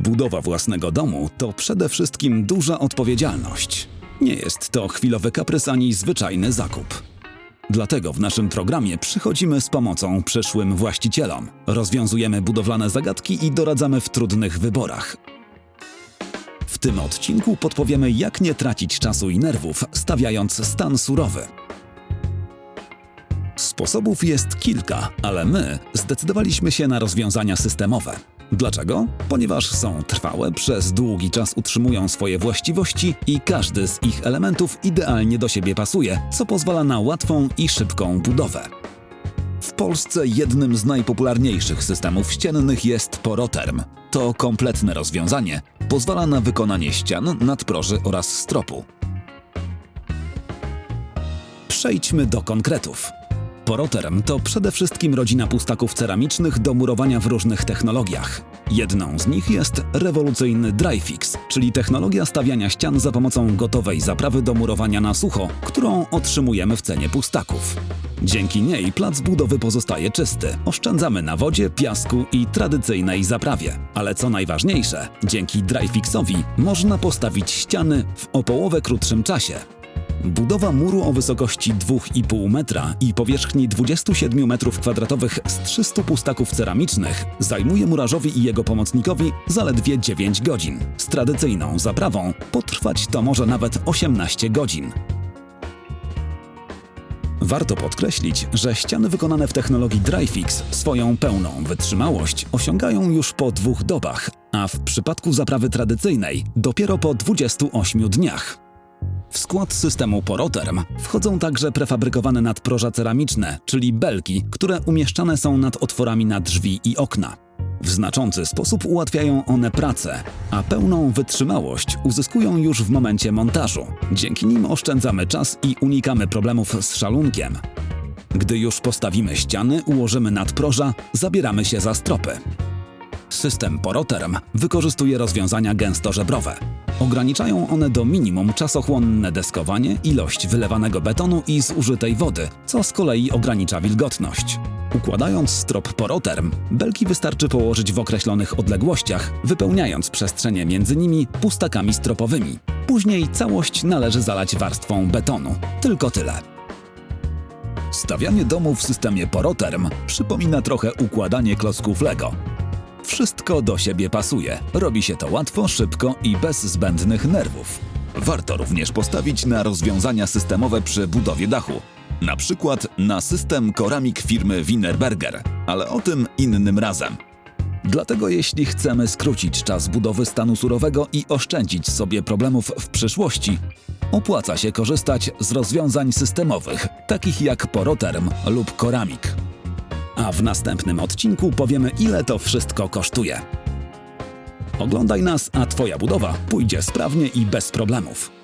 Budowa własnego domu to przede wszystkim duża odpowiedzialność. Nie jest to chwilowy kaprys ani zwyczajny zakup. Dlatego w naszym programie przychodzimy z pomocą przyszłym właścicielom. Rozwiązujemy budowlane zagadki i doradzamy w trudnych wyborach. W tym odcinku podpowiemy, jak nie tracić czasu i nerwów, stawiając stan surowy. Sposobów jest kilka, ale my zdecydowaliśmy się na rozwiązania systemowe. Dlaczego? Ponieważ są trwałe, przez długi czas utrzymują swoje właściwości i każdy z ich elementów idealnie do siebie pasuje, co pozwala na łatwą i szybką budowę. W Polsce jednym z najpopularniejszych systemów ściennych jest Poroterm. To kompletne rozwiązanie. Pozwala na wykonanie ścian, nadproży oraz stropu. Przejdźmy do konkretów. Poroterm to przede wszystkim rodzina pustaków ceramicznych do murowania w różnych technologiach. Jedną z nich jest rewolucyjny Dryfix, czyli technologia stawiania ścian za pomocą gotowej zaprawy do murowania na sucho, którą otrzymujemy w cenie pustaków. Dzięki niej plac budowy pozostaje czysty. Oszczędzamy na wodzie, piasku i tradycyjnej zaprawie. Ale co najważniejsze, dzięki Dryfixowi można postawić ściany w o połowę krótszym czasie. Budowa muru o wysokości 2,5 metra i powierzchni 27 m2 z 300 pustaków ceramicznych zajmuje murarzowi i jego pomocnikowi zaledwie 9 godzin. Z tradycyjną zaprawą potrwać to może nawet 18 godzin. Warto podkreślić, że ściany wykonane w technologii Dryfix swoją pełną wytrzymałość osiągają już po dwóch dobach, a w przypadku zaprawy tradycyjnej dopiero po 28 dniach. W skład systemu Poroterm wchodzą także prefabrykowane nadproża ceramiczne, czyli belki, które umieszczane są nad otworami na drzwi i okna. W znaczący sposób ułatwiają one pracę, a pełną wytrzymałość uzyskują już w momencie montażu. Dzięki nim oszczędzamy czas i unikamy problemów z szalunkiem. Gdy już postawimy ściany, ułożymy nadproża, zabieramy się za stropy. System Poroterm wykorzystuje rozwiązania gęstożebrowe. Ograniczają one do minimum czasochłonne deskowanie, ilość wylewanego betonu i zużytej wody, co z kolei ogranicza wilgotność. Układając strop Poroterm, belki wystarczy położyć w określonych odległościach, wypełniając przestrzenie między nimi pustakami stropowymi. Później całość należy zalać warstwą betonu. Tylko tyle. Stawianie domu w systemie Poroterm przypomina trochę układanie klocków Lego. Wszystko do siebie pasuje. Robi się to łatwo, szybko i bez zbędnych nerwów. Warto również postawić na rozwiązania systemowe przy budowie dachu. Na przykład na system Koramik firmy Wienerberger, ale o tym innym razem. Dlatego jeśli chcemy skrócić czas budowy stanu surowego i oszczędzić sobie problemów w przyszłości, opłaca się korzystać z rozwiązań systemowych, takich jak Poroterm lub Koramik a w następnym odcinku powiemy, ile to wszystko kosztuje. Oglądaj nas, a Twoja budowa pójdzie sprawnie i bez problemów.